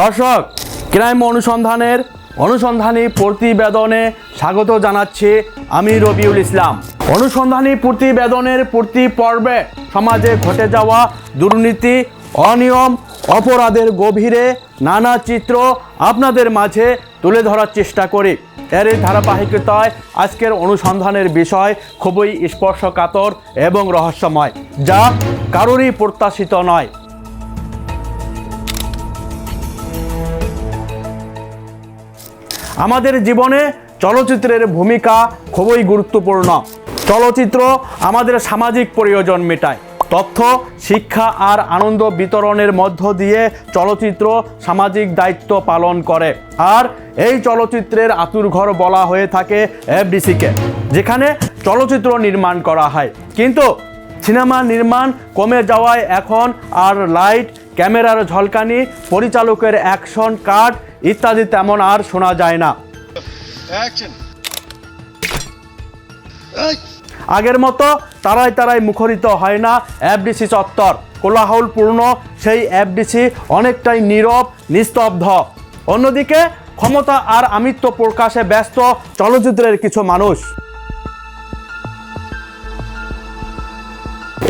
দর্শক, ক্রাইম অনুসন্ধানের অনুসন্ধানী প্রতিবেদনে স্বাগত জানাচ্ছি আমি রবিউল ইসলাম। অনুসন্ধানী প্রতিবেদনের প্রতি পর্বে সমাজে ঘটে যাওয়া দুর্নীতি, অনিয়ম, অপরাধের গভীরে নানা চিত্র আপনাদের মাঝে তুলে ধরার চেষ্টা করি। এর ধারাবাহিকতায় আজকের অনুসন্ধানের বিষয় খুবই স্পর্শকাতর এবং রহস্যময়, যা কারোরই প্রত্যাশিত নয়। আমাদের জীবনে চলচ্চিত্রের ভূমিকা খুবই গুরুত্বপূর্ণ। চলচ্চিত্র আমাদের সামাজিক প্রয়োজন মেটায়। তথ্য, শিক্ষা আর আনন্দ বিতরণের মধ্য দিয়ে চলচ্চিত্র সামাজিক দায়িত্ব পালন করে। আর এই চলচ্চিত্রের আতুরঘর বলা হয়ে থাকে এফডিসিকে, যেখানে চলচ্চিত্র নির্মাণ করা হয়। কিন্তু সিনেমা নির্মাণ কমে যাওয়ায় এখন আর লাইট, ক্যামেরার ঝলকানি, পরিচালকের অ্যাকশন কাট ইত্যাদি তেমন আর শোনা যায় না। আগের মতো তারাই তারাই মুখরিত হয় না এফডিসি চত্বর। কোলাহলপূর্ণ সেই এফডিসি অনেকটাই নীরব নিস্তব্ধ। অন্যদিকে ক্ষমতা আর আমিত্ব প্রকাশে ব্যস্ত চলচ্চিত্রের কিছু মানুষ।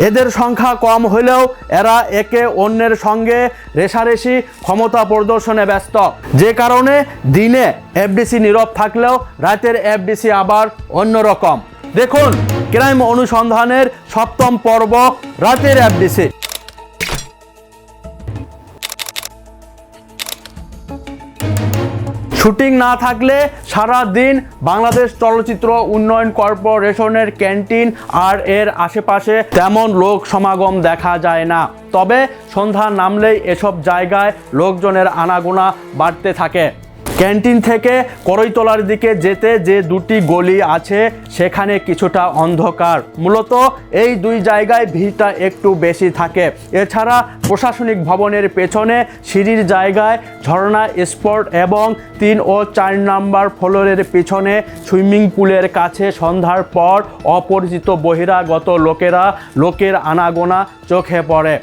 এদের সংখ্যা কম হলেও এরা একে অন্যের সঙ্গে রেশারেশি ক্ষমতা প্রদর্শনে ব্যস্ত। যে কারণে দিনে এফডিসি নীরব থাকলেও রাতের এফডিসি আবার অন্যরকম। দেখুন, ক্রাইম অনুসন্ধানের সপ্তম পর্ব রাতের এফডিসি শুটিং না থাকলে সারা দিন বাংলাদেশ চলচ্চিত্র উন্নয়ন কর্পোরেশনের ক্যান্টিন আর এর আশেপাশে তেমন লোক সমাগম দেখা যায় না। তবে সন্ধ্যা নামলেই এসব জায়গায় লোকজনের আনাগোনা বাড়তে থাকে। ক্যান্টিন থেকে করইতলার দিকে যেতে যে দুটি গলি আছে, সেখানে কিছুটা অন্ধকার। মূলত এই দুই জায়গায় ভিড়টা একটু বেশি থাকে। এছাড়া প্রশাসনিক ভবনের পেছনে সিঁড়ির জায়গায় ঝর্ণা, স্পট এবং তিন ও চার নাম্বার ফ্লোরের পিছনে সুইমিং পুলের কাছে সন্ধ্যার পর অপরিচিত বহিরাগত লোকেরা, লোকের আনাগোনা চোখে পড়ে।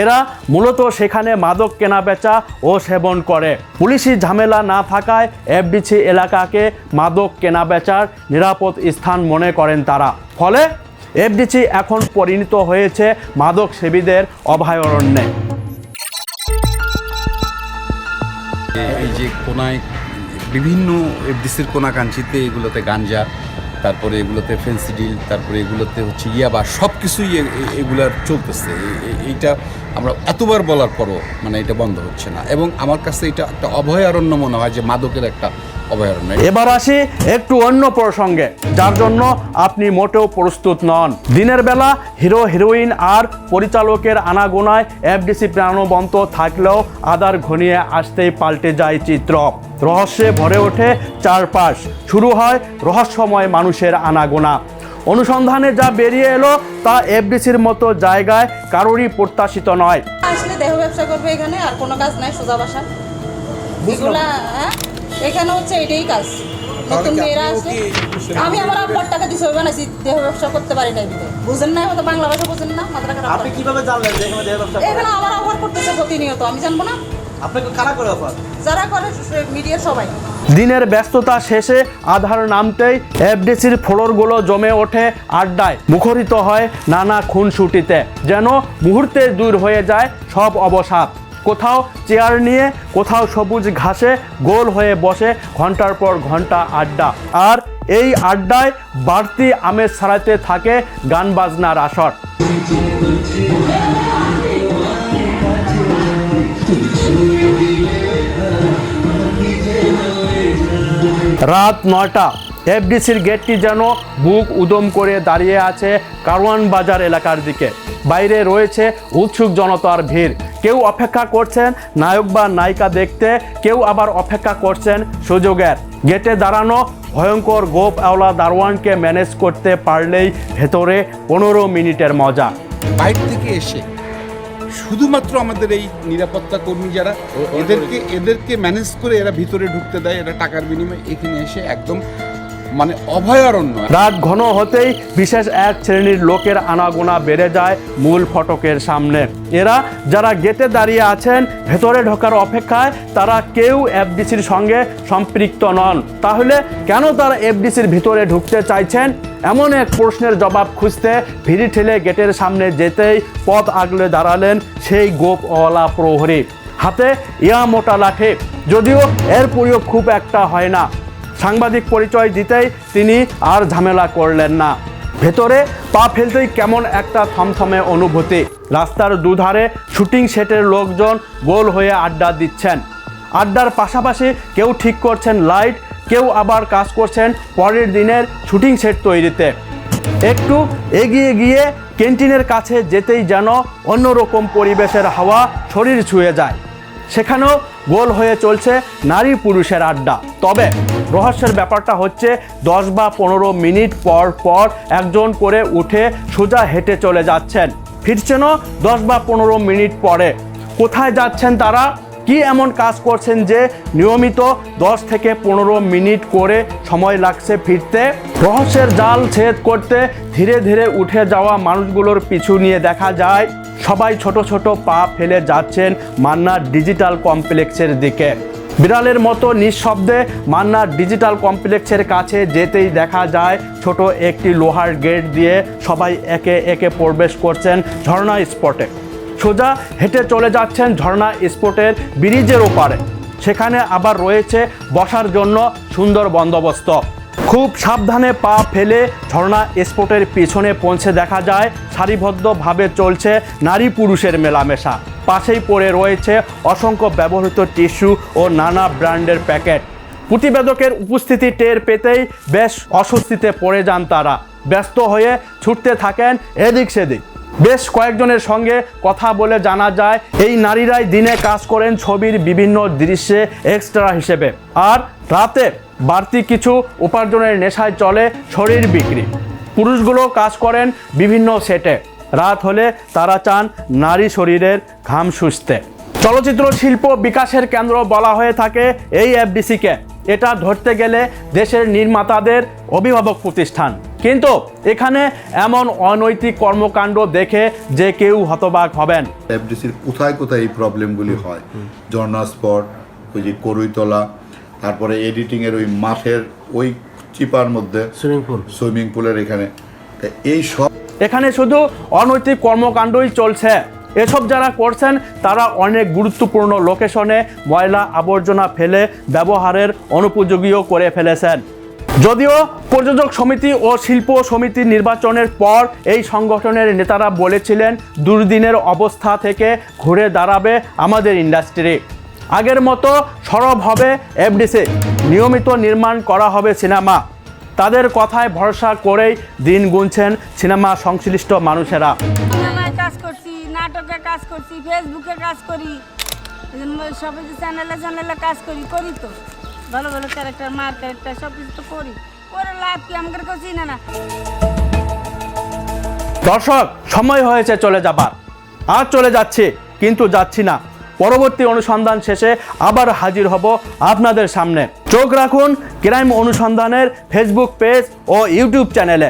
এরা মূলত সেখানে মাদক কেনাবেচা ও সেবন করে। পুলিশি ঝামেলা না থাকায় এফডিসি এলাকাকে মাদক কেনাবেচার নিরাপদ স্থান মনে করেন তারা। ফলে এফডিসি এখন পরিণত হয়েছে মাদক সেবীদের অভয়ারণ্যে। এই যে কোনায় বিভিন্ন এফডিসির কোনাকাঞ্চিতে এগুলোতে গাঞ্জা তারপরে এগুলোতে ফেন্সিডিল তারপরে এগুলোতে হচ্ছে ইয়াবা সব কিছুই এগুলার চলতেছে। এইটা আমরা এতবার বলার পরও মানে এটা বন্ধ হচ্ছে না। এবং আমার কাছে এটা একটা অভয়ারণ্য মনে হয় যে মাদকের একটা অভয়ারণ্য। এবার আসি একটু অন্য প্রসঙ্গে, যার জন্য আপনি মোটেও প্রস্তুত নন। দিনের বেলা হিরো, হিরোইন আর পরিচালকের আনাগোনায় এফডিসি প্রাণবন্ত থাকলেও আদার ঘনিয়ে আসতেই পাল্টে যায় চিত্র। রহস্যে ভরে ওঠে চারপাশ। শুরু হয় রহস্যময় মানুষের আনাগোনা। অনুসন্ধানে যা বেরিয়ে এলো তা এফডিসির মতো জায়গায় কারোরই প্রত্যাশিত নয়। আসলে দেহ ব্যবসা করবে এখানে আর কোনো কাজ নাই সোজা বাসা। এগুলা হ্যাঁ? এখানে হচ্ছে এটাই কাজ। নতুন মেয়েরা আসে আমি আমার আব্বার টাকা দিয়ে ছবি বানাইছি দেহ ব্যবসা করতে পারি নাই বুঝেন না হয়তো বাংলা ভাষা বুঝেন না আপনি কীভাবে জানলেন যে এখানে দেহ ব্যবসা এখানে আমার অফার করতেছে প্রতিনিয়ত আমি জানব না। আপনাকে কারা করে অফার যারা করে মিডিয়া সবাই। দিনের ব্যস্ততা শেষে আধার নামতেই এফডিসির ফ্লোরগুলো জমে ওঠে আড্ডায়। মুখরিত হয় নানা খুনসুটিতে। যেন মুহূর্তে দূর হয়ে যায় সব অবসাদ। কোথাও চেয়ার নিয়ে কোথাও সবুজ ঘাসে গোল হয়ে বসে ঘণ্টার পর ঘণ্টা আড্ডা। আর এই আড্ডায় বাড়তি আমেজ ছাড়াতে থাকে গান বাজনার আসর। রাত নয়টা এফডিসির গেটটি যেন বুক উদম করে দাঁড়িয়ে আছে কারওয়ান বাজার এলাকার দিকে। বাইরে রয়েছে উৎসুক জনতার ভিড়। কেউ অপেক্ষা করছেন নায়ক বা নায়িকা দেখতে, কেউ আবার অপেক্ষা করছেন সুযোগের। গেটে দাঁড়ানো ভয়ঙ্কর গোপ আওলা দারোয়ানকে ম্যানেজ করতে পারলেই ভেতরে পনেরো মিনিটের মজা। বাইরে থেকে এসে শুধুমাত্র আমাদের এই নিরাপত্তা কর্মী যারা এদেরকে এদেরকে ম্যানেজ করে এরা ভিতরে ঢুকতে দেয় এরা টাকার বিনিময়ে এখানে এসে একদম মানে অভয়ারণ্য। রাত ঘন হতেই বিশেষ এক শ্রেণির লোকের আনাগোনা বেড়ে যায় মূল ফটকের সামনে। এরা যারা গেটে দাঁড়িয়ে আছেন, ভেতরে ঢোকার অপেক্ষায় তারা কেউ এফডিসির সঙ্গে সম্পৃক্ত নন। তাহলে কেন তারা এফডিসির ভিতরে ঢুকতে চাইছেন? এমন এক প্রশ্নের জবাব খুঁজতে ভিড়ি ঠেলে গেটের সামনে যেতেই পথ আগলে দাঁড়ালেন সেই গোপওয়ালা প্রহরী। হাতে ইয়া মোটা লাঠি, যদিও এর প্রয়োগ খুব একটা হয় না। সাংবাদিক পরিচয় দিতেই তিনি আর ঝামেলা করলেন না। ভেতরে পা ফেলতেই কেমন একটা থমথমে অনুভূতি। রাস্তার দুধারে শুটিং সেটের লোকজন গোল হয়ে আড্ডা দিচ্ছেন। আড্ডার পাশাপাশি কেউ ঠিক করছেন লাইট, কেউ আবার কাজ করছেন পরের দিনের শুটিং সেট তৈরিতে। একটু এগিয়ে গিয়ে ক্যান্টিনের কাছে যেতেই যেন অন্যরকম পরিবেশের হাওয়া শরীর ছুঁয়ে যায়। সেখানেও গোল হয়ে চলছে নারী পুরুষের আড্ডা। তবে রহস্যের ব্যাপারটা হচ্ছে, দশ বা পনেরো মিনিট পর পর একজন করে উঠে সোজা হেঁটে চলে যাচ্ছেন। ফিরছেনও দশ বা পনেরো মিনিট পরে। কোথায় যাচ্ছেন তারা? কি এমন কাজ করছেন যে নিয়মিত দশ থেকে পনেরো মিনিট করে সময় লাগছে ফিরতে? রহস্যের জাল ছেদ করতে ধীরে ধীরে উঠে যাওয়া মানুষগুলোর পিছু নিয়ে দেখা যায়, সবাই ছোট ছোট পা ফেলে যাচ্ছেন মান্নার ডিজিটাল কমপ্লেক্সের দিকে। বিড়ালের মতো নিঃশব্দে মান্নার ডিজিটাল কমপ্লেক্সের কাছে যেতেই দেখা যায়, ছোট একটি লোহার গেট দিয়ে সবাই একে একে প্রবেশ করছেন ঝর্ণা স্পটে। সোজা হেঁটে চলে যাচ্ছেন ঝর্ণা স্পটের ব্রিজের ওপারে। সেখানে আবার রয়েছে বসার জন্য সুন্দর বন্দোবস্ত। খুব সাবধানে পা ফেলে ঝর্ণা স্পটের পিছনে পৌঁছে দেখা যায়, সারিবদ্ধভাবে চলছে নারী পুরুষের মেলামেশা। পাশেই পড়ে রয়েছে অসংখ্য ব্যবহৃত টিস্যু ও নানা ব্র্যান্ডের প্যাকেট। প্রতিবেদকের উপস্থিতি টের পেতেই বেশ অস্বস্তিতে পড়ে যান তারা। ব্যস্ত হয়ে ছুটতে থাকেন এদিক সেদিক। বেশ কয়েকজনের সঙ্গে কথা বলে জানা যায়, এই নারীরাই দিনে কাজ করেন ছবির বিভিন্ন দৃশ্যে এক্সট্রা হিসেবে। আর রাতে বাড়তি কিছু উপার্জনের নেশায় চলে শরীর বিক্রি। পুরুষগুলো কাজ করেন বিভিন্ন সেটে। রাত হলে তারা চান নারী শরীরের ঘাম সুস্থে। চলচ্চিত্র শিল্প বিকাশের কেন্দ্র বলা হয়ে থাকে এই এফডিসিকে। এটা ধরতে গেলে দেশের নির্মাতাদের অভিভাবক প্রতিষ্ঠান। কিন্তু এখানে এমন অনৈতিক কর্মকাণ্ড দেখে যে কেউ হতবাক হবেন। এফডিসির কোথায় কোথায় এই প্রবলেমগুলি হয়? ঝর্ণা স্পট ওই যে করুইতলা তারপরে এডিটিংয়ের ওই মাঠের ওই চিপার মধ্যে সুইমিং পুল। সুইমিং পুলের এখানে। এই সব এখানে শুধু অনৈতিক কর্মকাণ্ডই চলছে। এসব যারা করছেন তারা অনেক গুরুত্বপূর্ণ লোকেশনে ময়লা আবর্জনা ফেলে ব্যবহারের অনুপযোগীও করে ফেলেছেন। যদিও প্রযোজক সমিতি ও শিল্প সমিতি নির্বাচনের পর এই সংগঠনের নেতারা বলেছিলেন, দুর্দিনের অবস্থা থেকে ঘুরে দাঁড়াবে আমাদের ইন্ডাস্ট্রি। আগের মতো সরব হবে এফডিসি, নিয়মিত নির্মাণ করা হবে সিনেমা। তাদের কথায় ভরসা করেই দিন গুনছেন সিনেমা সংশ্লিষ্ট মানুষেরা। কাজ করছি, নাটকে কাজ করছি, ফেসবুকে কাজ করি চ্যানেলে চ্যানেলে কাজ করি করি তো। ভালো ভালো ক্যারেক্টার মার ক্যারেক্টার সব কিছু তো করি। করে লাভ কি আমাদের কেউ চিনে না। দর্শক, সময় হয়েছে চলে যাবার। আর চলে যাচ্ছে, কিন্তু যাচ্ছি না। পরবর্তী অনুসন্ধান শেষে আবার হাজির হব আপনাদের সামনে। চোখ রাখুন, ক্রাইম অনুসন্ধানের ফেসবুক পেজ ও ইউটিউব চ্যানেলে